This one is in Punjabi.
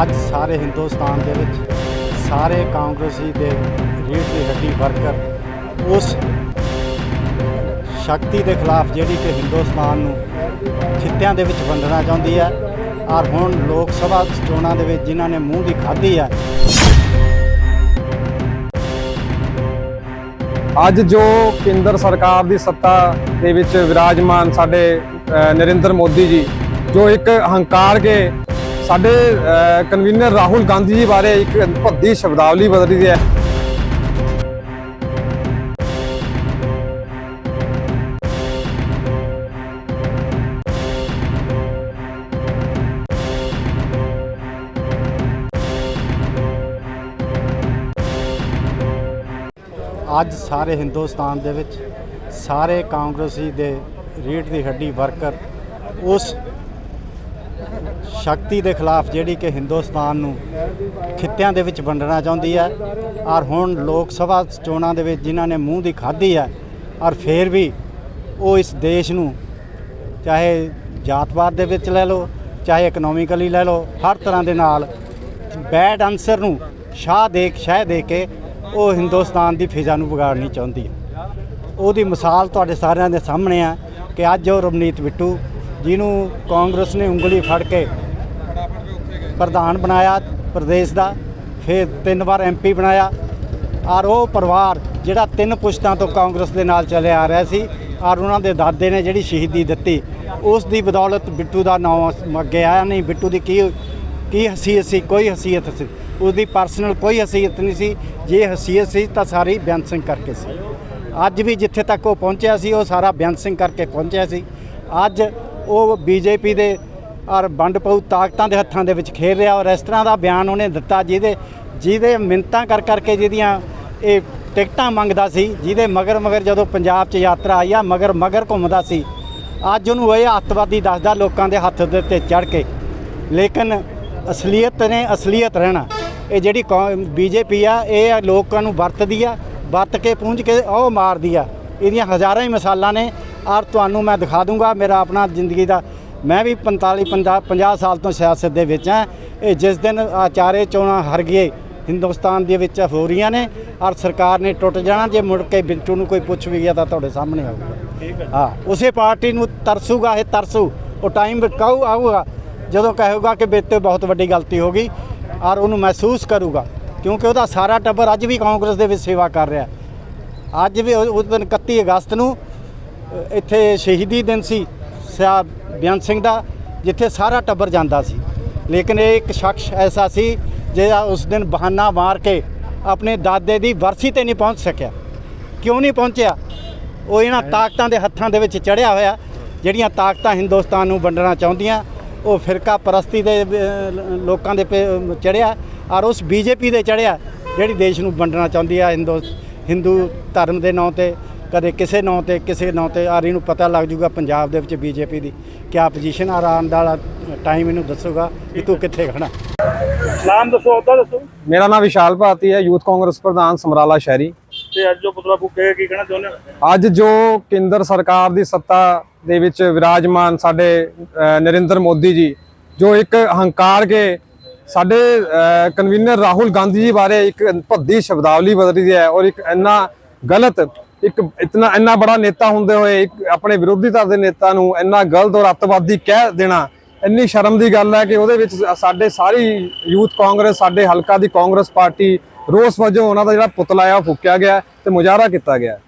ਅੱਜ ਸਾਰੇ ਹਿੰਦੁਸਤਾਨ ਦੇ ਵਿੱਚ ਸਾਰੇ ਕਾਂਗਰਸੀ ਦੇ ਰੀੜ ਦੀ ਹੱਡੀ ਵਰਕਰ ਉਸ ਸ਼ਕਤੀ ਦੇ ਖਿਲਾਫ ਜਿਹੜੀ ਕਿ ਹਿੰਦੁਸਤਾਨ ਨੂੰ ਖਿੱਤਿਆਂ ਦੇ ਵਿੱਚ ਵੰਡਣਾ ਚਾਹੁੰਦੀ ਹੈ ਔਰ ਹੁਣ ਲੋਕ ਸਭਾ ਚੋਣਾਂ ਦੇ ਵਿੱਚ ਜਿਨ੍ਹਾਂ ਨੇ ਮੂੰਹ ਦੀ ਖਾਧੀ ਹੈ। ਅੱਜ ਜੋ ਕੇਂਦਰ ਸਰਕਾਰ ਦੀ ਸੱਤਾ ਦੇ ਵਿੱਚ ਵਿਰਾਜਮਾਨ ਸਾਡੇ ਨਰਿੰਦਰ ਮੋਦੀ ਜੀ, ਜੋ ਇੱਕ ਹੰਕਾਰ ਕੇ ਸਾਡੇ ਕਨਵੀਨਰ ਰਾਹੁਲ ਗਾਂਧੀ ਜੀ ਬਾਰੇ ਇੱਕ ਭੱਦੀ ਸ਼ਬਦਾਵਲੀ ਬਦਲੀ ਹੈ। ਅੱਜ ਸਾਰੇ ਹਿੰਦੁਸਤਾਨ ਦੇ ਵਿੱਚ ਸਾਰੇ ਕਾਂਗਰਸੀ ਦੇ ਰੀੜ ਦੀ ਹੱਡੀ ਵਰਕਰ ਉਸ ਸ਼ਕਤੀ ਦੇ ਖਿਲਾਫ ਜਿਹੜੀ ਕਿ ਹਿੰਦੁਸਤਾਨ ਨੂੰ ਖਿੱਤਿਆਂ ਦੇ ਵਿੱਚ ਵੰਡਣਾ ਚਾਹੁੰਦੀ ਹੈ। ਔਰ ਹੁਣ ਲੋਕ ਸਭਾ ਚੋਣਾਂ ਦੇ ਵਿੱਚ ਜਿਨ੍ਹਾਂ ਨੇ ਮੂੰਹ ਦੀ ਖਾਧੀ ਹੈ, ਔਰ ਫੇਰ ਵੀ ਉਹ ਇਸ ਦੇਸ਼ ਨੂੰ ਚਾਹੇ ਜਾਤਵਾਦ ਦੇ ਵਿੱਚ ਲੈ ਲਓ, ਚਾਹੇ ਇਕਨੋਮਿਕਲੀ ਲੈ ਲਓ, ਹਰ ਤਰ੍ਹਾਂ ਦੇ ਨਾਲ ਬੈਡ ਆਨਸਰ ਨੂੰ ਸ਼ਾਹ ਦੇ ਸ਼ਹਿ ਦੇ ਕੇ ਉਹ ਹਿੰਦੁਸਤਾਨ ਦੀ ਫਿਜ਼ਾ ਨੂੰ ਵਿਗਾੜਨੀ ਚਾਹੁੰਦੀ ਹੈ। ਉਹਦੀ ਮਿਸਾਲ ਤੁਹਾਡੇ ਸਾਰਿਆਂ ਦੇ ਸਾਹਮਣੇ ਆ ਕਿ ਅੱਜ ਉਹ ਰਵਨੀਤ ਬਿੱਟੂ ਜਿਹਨੂੰ ਕਾਂਗਰਸ ਨੇ ਉਂਗਲੀ ਫੜ ਕੇ ਪ੍ਰਧਾਨ ਬਣਾਇਆ ਪ੍ਰਦੇਸ਼ ਦਾ, ਫਿਰ ਤਿੰਨ ਵਾਰ ਐਮਪੀ ਬਣਾਇਆ। ਔਰ ਉਹ ਪਰਿਵਾਰ ਜਿਹੜਾ ਤਿੰਨ ਪੁਸ਼ਤਾਂ ਤੋਂ ਕਾਂਗਰਸ ਦੇ ਨਾਲ ਚੱਲਿਆ ਆ ਰਿਹਾ ਸੀ, ਔਰ ਉਹਨਾਂ ਦੇ ਦਾਦੇ ਨੇ ਜਿਹੜੀ ਸ਼ਹੀਦੀ ਦਿੱਤੀ, ਉਸ ਦੀ ਬਦੌਲਤ ਬਿੱਟੂ ਦਾ ਨਾਮ ਅੱਗੇ ਆਇਆ ਨਹੀਂ। ਬਿੱਟੂ ਦੀ ਕੀ ਕੀ ਹਸੀਅਤ ਸੀ? ਕੋਈ ਹਸੀਅਤ ਸੀ। ਉਹਦੀ ਪਰਸਨਲ ਕੋਈ ਹਸੀਅਤ ਨਹੀਂ ਸੀ। ਜੇ ਹਸੀਅਤ ਸੀ ਤਾਂ ਸਾਰੀ ਬੇਅੰਤ ਸਿੰਘ ਕਰਕੇ ਸੀ। ਅੱਜ ਵੀ ਜਿੱਥੇ ਤੱਕ ਉਹ ਪਹੁੰਚਿਆ ਸੀ, ਉਹ ਸਾਰਾ ਬੇਅੰਤ ਸਿੰਘ ਕਰਕੇ ਪਹੁੰਚਿਆ ਸੀ। ਅੱਜ ਉਹ ਬੀਜੇਪੀ ਦੇ ਔਰ ਵੰਡ ਪਊ ਤਾਕਤਾਂ ਦੇ ਹੱਥਾਂ ਦੇ ਵਿੱਚ ਖੇਡ ਰਿਹਾ ਔਰ ਇਸ ਤਰ੍ਹਾਂ ਦਾ ਬਿਆਨ ਉਹਨੇ ਦਿੱਤਾ ਜਿਹਦੇ ਜਿਹਦੇ ਮਿੰਤਾਂ ਕਰ ਕਰਕੇ ਜਿਹਦੀਆਂ ਇਹ ਟਿਕਟਾਂ ਮੰਗਦਾ ਸੀ, ਜਿਹਦੇ ਮਗਰ ਮਗਰ ਜਦੋਂ ਪੰਜਾਬ 'ਚ ਯਾਤਰਾ ਆਈ ਆ, ਮਗਰ ਮਗਰ ਘੁੰਮਦਾ ਸੀ, ਅੱਜ ਉਹਨੂੰ ਇਹ ਅੱਤਵਾਦੀ ਦੱਸਦਾ ਲੋਕਾਂ ਦੇ ਹੱਥ ਦੇ ਉੱਤੇ ਚੜ ਕੇ। ਲੇਕਿਨ ਅਸਲੀਅਤ ਨੇ ਅਸਲੀਅਤ ਰਹਿਣਾ। ਇਹ ਜਿਹੜੀ ਬੀਜੇਪੀ ਆ, ਇਹ ਲੋਕਾਂ ਨੂੰ ਵਰਤਦੀ ਆ, ਵਰਤ ਕੇ ਪੂੰਝ ਕੇ ਉਹ ਮਾਰਦੀ ਆ। ਇਹਦੀਆਂ ਹਜ਼ਾਰਾਂ ਹੀ ਮਿਸਾਲਾਂ ਨੇ। ਔਰ ਤੁਹਾਨੂੰ ਮੈਂ ਦਿਖਾ ਦੂੰਗਾ ਮੇਰਾ ਆਪਣਾ ਜ਼ਿੰਦਗੀ ਦਾ। ਮੈਂ ਵੀ 45 50 50 ਸਾਲ ਤੋਂ ਸਿਆਸਤ ਦੇ ਵਿੱਚ ਹਾਂ। ਇਹ ਜਿਸ ਦਿਨ ਆਹ ਚਾਰੇ ਚੋਣਾਂ ਹਰ ਗਏ ਹਿੰਦੁਸਤਾਨ ਦੇ ਵਿੱਚ ਹੋ ਰਹੀਆਂ ਨੇ ਔਰ ਸਰਕਾਰ ਨੇ ਟੁੱਟ ਜਾਣਾ ਜੇ ਮੁੜ ਕੇ ਬਿੰਟੂ ਨੂੰ ਕੋਈ ਪੁੱਛ ਵੀ ਗਿਆ ਤਾਂ ਤੁਹਾਡੇ ਸਾਹਮਣੇ ਆਊਗਾ। ਠੀਕ ਹੈ। ਹਾਂ ਉਸੇ ਪਾਰਟੀ ਨੂੰ ਤਰਸੂਗਾ ਇਹ ਤਰਸੂ। ਉਹ ਟਾਈਮ ਕਾਉ ਆਊਗਾ। ਜਦੋਂ ਕਹੇਗਾ ਕਿ ਬੇਤੇ ਬਹੁਤ ਵੱਡੀ ਗਲਤੀ ਹੋ ਗਈ ਔਰ ਉਹਨੂੰ ਮਹਿਸੂਸ ਕਰੂਗਾ ਕਿਉਂਕਿ ਉਹਦਾ ਸਾਰਾ ਟੱਬਰ ਅੱਜ ਵੀ ਕਾਂਗਰਸ ਦੇ ਵਿੱਚ ਸੇਵਾ ਕਰ ਰਿਹਾ। ਅੱਜ ਵੀ ਉਹ- ਉਸ ਦਿਨ 31 ਅਗਸਤ ਨੂੰ ਇੱਥੇ ਸ਼ਹੀਦੀ ਦਿਨ ਸੀ ਸਿਆ ਬੇਅੰਤ ਸਿੰਘ ਦਾ ਜਿੱਥੇ ਸਾਰਾ ਟੱਬਰ ਜਾਂਦਾ ਸੀ। ਲੇਕਿਨ ਇਹ ਇੱਕ ਸ਼ਖਸ ਐਸਾ ਸੀ ਜਿਹੜਾ ਉਸ ਦਿਨ ਬਹਾਨਾ ਮਾਰ ਕੇ ਆਪਣੇ ਦਾਦੇ ਦੀ ਵਰਸੀ ਤੇ ਨਹੀਂ ਪਹੁੰਚ ਸਕਿਆ। ਕਿਉਂ ਨਹੀਂ ਪਹੁੰਚਿਆ? ਉਹ ਇਹਨਾਂ ਤਾਕਤਾਂ ਦੇ ਹੱਥਾਂ ਦੇ ਵਿੱਚ ਚੜਿਆ ਹੋਇਆ ਜਿਹੜੀਆਂ ਤਾਕਤਾਂ ਹਿੰਦੁਸਤਾਨ ਨੂੰ ਵੰਡਣਾ ਚਾਹੁੰਦੀਆਂ। ਉਹ ਫਿਰਕਾ ਪ੍ਰਸਤੀ ਦੇ ਲੋਕਾਂ ਦੇ ਚੜਿਆ ਔਰ ਉਸ ਬੀਜੇਪੀ ਦੇ ਚੜਿਆ ਜਿਹੜੀ ਦੇਸ਼ ਨੂੰ ਵੰਡਣਾ ਚਾਹੁੰਦੀ ਆ ਹਿੰਦੂ ਹਿੰਦੂ ਧਰਮ ਦੇ ਨਾਂ ਤੇ। ਕਦੇ ਕਿਸੇ ਨਾਂ ਤੇ ਕਿਸੇ ਨਾਂ ਤੇ ਆਰ ਇਹਨੂੰ ਪਤਾ ਲੱਗ ਜੂਗਾ ਪੰਜਾਬ ਦੇ ਵਿੱਚ ਬੀਜੇਪੀ ਦੀ ਕਿਆ ਪੋਜੀਸ਼ਨ ਆ ਆਉਣ ਵਾਲਾ ਟਾਈਮ ਇਹਨੂੰ ਦੱਸੂਗਾ ਕਿ ਤੂੰ ਕਿੱਥੇ ਖੜਾ ਨਾਮ ਦੱਸੋ ਉਹਦਾ ਦੱਸੋ। ਮੇਰਾ ਨਾਮ ਵਿਸ਼ਾਲ ਭਾਰਤੀ ਹੈ ਯੂਥ ਕਾਂਗਰਸ ਪ੍ਰਧਾਨ ਸਮਰਾਲਾ ਸ਼ਹਿਰੀ। ਤੇ ਅੱਜ ਜੋ ਪੁਤਲਾ ਫੂਕੇ ਕੀ ਕਹਿਣਾ ਚਾਹੁੰਦੇ ਹੋ? ਅੱਜ ਜੋ ਕੇਂਦਰ ਸਰਕਾਰ ਦੀ ਸੱਤਾ ਦੇ ਵਿੱਚ ਵਿਰਾਜਮਾਨ ਸਾਡੇ ਨਰਿੰਦਰ ਮੋਦੀ ਜੀ ਜੋ ਇੱਕ ਹੰਕਾਰ ਕੇ ਸਾਡੇ ਕਨਵੀਨਰ ਰਾਹੁਲ ਗਾਂਧੀ ਜੀ ਬਾਰੇ ਇੱਕ ਭੱਦੀ ਸ਼ਬਦਾਵਲੀ ਬਦਲੀ ਹੈ ਔਰ ਇੱਕ ਇੰਨਾ ਗਲਤ ਇੱਕ ਇਤਨਾ, ਇੰਨਾ ਬੜਾ ਨੇਤਾ ਹੁੰਦੇ ਹੋਏ, ਇੱਕ ਆਪਣੇ ਵਿਰੋਧੀ ਧਿਰ ਦੇ ਨੇਤਾ ਨੂੰ ਇੰਨਾ ਗਲਤ ਔਰ ਅੱਤਵਾਦੀ ਕਹਿ ਦੇਣਾ, ਇੰਨੀ ਸ਼ਰਮ ਦੀ ਗੱਲ ਹੈ ਕਿ ਉਹਦੇ ਵਿੱਚ ਸਾਡੇ ਸਾਰੀ ਯੂਥ ਕਾਂਗਰਸ, ਸਾਡੇ ਹਲਕਾ ਦੀ ਕਾਂਗਰਸ ਪਾਰਟੀ ਰੋਸ ਵਜੋਂ ਉਹਨਾਂ ਦਾ ਜਿਹੜਾ ਪੁਤਲਾ ਆ ਉਹ ਫੂਕਿਆ ਗਿਆ ਤੇ ਮੁਜ਼ਾਹਰਾ ਕੀਤਾ ਗਿਆ।